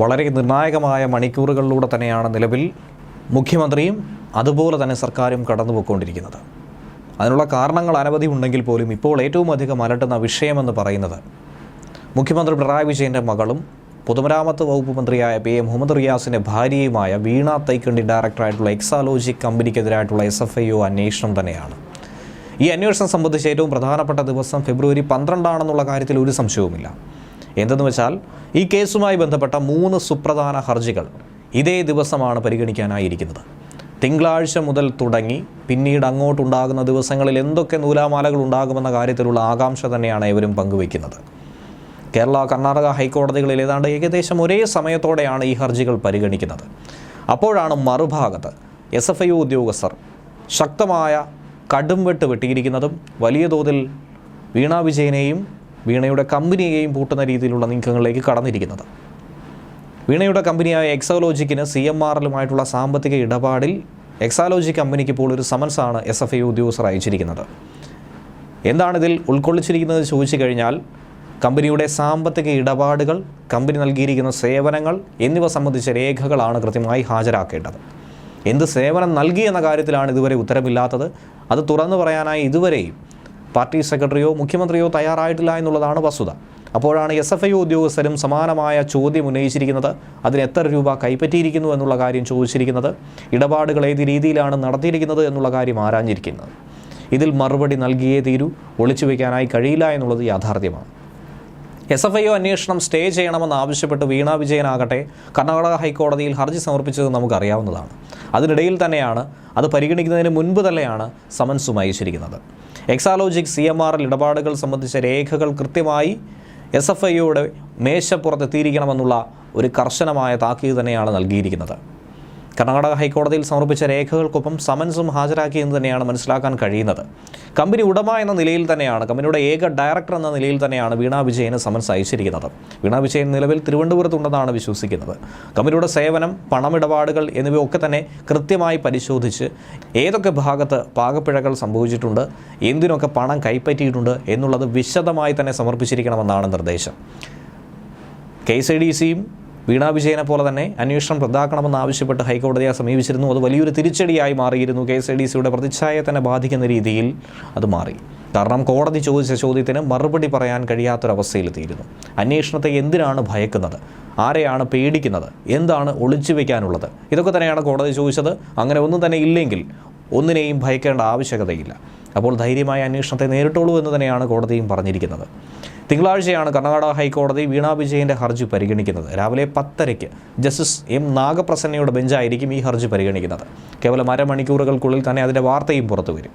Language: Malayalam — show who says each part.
Speaker 1: വളരെ നിർണായകമായ മണിക്കൂറുകളിലൂടെ തന്നെയാണ് നിലവിൽ മുഖ്യമന്ത്രിയും അതുപോലെ തന്നെ സർക്കാരും കടന്നുപോയിക്കൊണ്ടിരിക്കുന്നത്. അതിനുള്ള കാരണങ്ങൾ അനവധി ഉണ്ടെങ്കിൽ പോലും ഇപ്പോൾ ഏറ്റവും അധികം അലട്ടുന്ന വിഷയമെന്ന് പറയുന്നത് മുഖ്യമന്ത്രി പിണറായി വിജയന്റെ മകളും പൊതുമരാമത്ത് വകുപ്പ് മന്ത്രിയായ പി എ മുഹമ്മദ് റിയാസിന്റെ ഭാര്യയുമായ വീണ തൈക്കണ്ടി ഡയറക്ടറായിട്ടുള്ള എക്സാലോജി കമ്പനിക്കെതിരായിട്ടുള്ള എസ് എഫ് ഐ ഒ അന്വേഷണം തന്നെയാണ്. ഈ അന്വേഷണം സംബന്ധിച്ച് ഏറ്റവും പ്രധാനപ്പെട്ട ദിവസം ഫെബ്രുവരി പന്ത്രണ്ടാണെന്നുള്ള കാര്യത്തിൽ ഒരു സംശയവുമില്ല. എന്തെന്ന് വെച്ചാൽ ഈ കേസുമായി ബന്ധപ്പെട്ട മൂന്ന് സുപ്രധാന ഹർജികൾ ഇതേ ദിവസമാണ് പരിഗണിക്കാനായിരിക്കുന്നത്. തിങ്കളാഴ്ച മുതൽ തുടങ്ങി പിന്നീട് അങ്ങോട്ടുണ്ടാകുന്ന ദിവസങ്ങളിൽ എന്തൊക്കെ നൂലാമാലകൾ ഉണ്ടാകുമെന്ന കാര്യത്തിലുള്ള ആകാംക്ഷ തന്നെയാണ് ഇവരും പങ്കുവയ്ക്കുന്നത്. കേരള കർണാടക ഹൈക്കോടതികളിൽ ഏതാണ്ട് ഏകദേശം ഒരേ സമയത്തോടെയാണ് ഈ ഹർജികൾ പരിഗണിക്കുന്നത്. അപ്പോഴാണ് മറുഭാഗത്ത് എസ് എഫ് ഐ ഉദ്യോഗസ്ഥർ ശക്തമായ കടുംവെട്ട് വെട്ടിയിരിക്കുന്നതും വലിയ തോതിൽ വീണാ വിജയനെയും വീണയുടെ കമ്പനിയെയും പൂട്ടുന്ന രീതിയിലുള്ള നീക്കങ്ങളിലേക്ക് കടന്നിരിക്കുന്നത്. വീണയുടെ കമ്പനിയായ എക്സോലോജിക്കിന് സി എം ആറിലുമായിട്ടുള്ള സാമ്പത്തിക ഇടപാടിൽ എക്സാലോജി കമ്പനിക്ക് ഇപ്പോൾ ഒരു സമൻസാണ് എസ് എഫ് ഐ ഉദ്യോഗസ്ഥർ അയച്ചിരിക്കുന്നത്. എന്താണിതിൽ ഉൾക്കൊള്ളിച്ചിരിക്കുന്നത് ചോദിച്ചു കഴിഞ്ഞാൽ കമ്പനിയുടെ സാമ്പത്തിക ഇടപാടുകൾ കമ്പനി നൽകിയിരിക്കുന്ന സേവനങ്ങൾ എന്നിവ സംബന്ധിച്ച രേഖകളാണ് കൃത്യമായി ഹാജരാക്കേണ്ടത്. എന്ത് സേവനം നൽകി എന്ന കാര്യത്തിലാണ് ഇതുവരെ ഉത്തരവില്ലാത്തത്. അത് തുറന്നു പറയാനായി ഇതുവരെയും പാർട്ടി സെക്രട്ടറിയോ മുഖ്യമന്ത്രിയോ തയ്യാറായിട്ടില്ല എന്നുള്ളതാണ് വസ്തുത. അപ്പോഴാണ് എസ് എഫ് ഐ ഉദ്യോഗസ്ഥരും സമാനമായ ചോദ്യം ഉന്നയിച്ചിരിക്കുന്നത്. അതിന് എത്ര രൂപ കൈപ്പറ്റിയിരിക്കുന്നു എന്നുള്ള കാര്യം ചോദിച്ചിരിക്കുന്നത്. ഇടപാടുകൾ ഏത് രീതിയിലാണ് നടത്തിയിരിക്കുന്നത് എന്നുള്ള കാര്യം ആരാഞ്ഞിരിക്കുന്നത്. ഇതിൽ മറുപടി നൽകിയേ തീരൂ. ഒളിച്ചു വയ്ക്കാനായി കഴിയില്ല എന്നുള്ളത് യാഥാർത്ഥ്യമാണ്. എസ് എഫ് ഐ ഒ അന്വേഷണം സ്റ്റേ ചെയ്യണമെന്ന് ആവശ്യപ്പെട്ട് വീണ വിജയനാകട്ടെ കർണാടക ഹൈക്കോടതിയിൽ ഹർജി സമർപ്പിച്ചത് നമുക്കറിയാവുന്നതാണ്. അതിനിടയിൽ തന്നെയാണ് അത് പരിഗണിക്കുന്നതിന് മുൻപ് തന്നെയാണ് സമൻസും അയച്ചിരിക്കുന്നത്. എക്സാലോജിക് സി എം ആറിൽ ഇടപാടുകൾ സംബന്ധിച്ച രേഖകൾ കൃത്യമായി എസ് എഫ് ഐയുടെ മേശപ്പുറത്തെത്തിയിരിക്കണമെന്നുള്ള ഒരു കർശനമായ താക്കീത് തന്നെയാണ് നൽകിയിരിക്കുന്നത്. കർണാടക ഹൈക്കോടതിയിൽ സമർപ്പിച്ച രേഖകൾക്കൊപ്പം സമൻസും ഹാജരാക്കിയെന്ന് തന്നെയാണ് മനസ്സിലാക്കാൻ കഴിയുന്നത്. കമ്പനി ഉടമ എന്ന നിലയിൽ തന്നെയാണ് കമ്പനിയുടെ ഏക ഡയറക്ടർ എന്ന നിലയിൽ തന്നെയാണ് വീണാ വിജയന് സമൻസ് അയച്ചിരിക്കുന്നത്. വീണാ വിജയൻ നിലവിൽ തിരുവനന്തപുരത്തുണ്ടെന്നാണ് വിശ്വസിക്കുന്നത്. കമ്പനിയുടെ സേവനം പണമിടപാടുകൾ എന്നിവയൊക്കെ തന്നെ കൃത്യമായി പരിശോധിച്ച് ഏതൊക്കെ ഭാഗത്ത് പാകപ്പിഴകൾ സംഭവിച്ചിട്ടുണ്ട് എന്തിനൊക്കെ പണം കൈപ്പറ്റിയിട്ടുണ്ട് എന്നുള്ളത് വിശദമായി തന്നെ സമർപ്പിച്ചിരിക്കണമെന്നാണ് നിർദ്ദേശം. കെ എസ് ഐ ഡി സിയും വീണ വിജയനെ പോലെ തന്നെ അന്വേഷണം റദ്ദാക്കണമെന്ന് ആവശ്യപ്പെട്ട് ഹൈക്കോടതിയെ സമീപിച്ചിരുന്നു. അത് വലിയൊരു തിരിച്ചടിയായി മാറിയിരുന്നു. കെ എസ് ഐ ഡി സിയുടെ പ്രതിച്ഛായ തന്നെ ബാധിക്കുന്ന രീതിയിൽ അത് മാറി. കാരണം കോടതി ചോദിച്ച ചോദ്യത്തിന് മറുപടി പറയാൻ കഴിയാത്തൊരവസ്ഥയിലെത്തിയിരുന്നു. അന്വേഷണത്തെ എന്തിനാണ് ഭയക്കുന്നത്? ആരെയാണ് പേടിക്കുന്നത്? എന്താണ് ഒളിച്ചു വയ്ക്കാനുള്ളത് ഇതൊക്കെ തന്നെയാണ് കോടതി ചോദിച്ചത്. അങ്ങനെ ഒന്നും തന്നെ ഇല്ലെങ്കിൽ ഒന്നിനെയും ഭയക്കേണ്ട ആവശ്യകതയില്ല. അപ്പോൾ ധൈര്യമായ അന്വേഷണത്തെ നേരിട്ടോളൂ എന്ന് തന്നെയാണ് കോടതിയും പറഞ്ഞിരിക്കുന്നത്. തിങ്കളാഴ്ചയാണ് കർണാടക ഹൈക്കോടതി വീണാ വിജയന്റെ ഹർജി പരിഗണിക്കുന്നത്. രാവിലെ പത്തരയ്ക്ക് ജസ്റ്റിസ് എം നാഗപ്രസന്നയുടെ ബെഞ്ചായിരിക്കും ഈ ഹർജി പരിഗണിക്കുന്നത്. കേവലം അരമണിക്കൂറുകൾക്കുള്ളിൽ തന്നെ അതിന്റെ വാർത്തയും പുറത്തു വരും.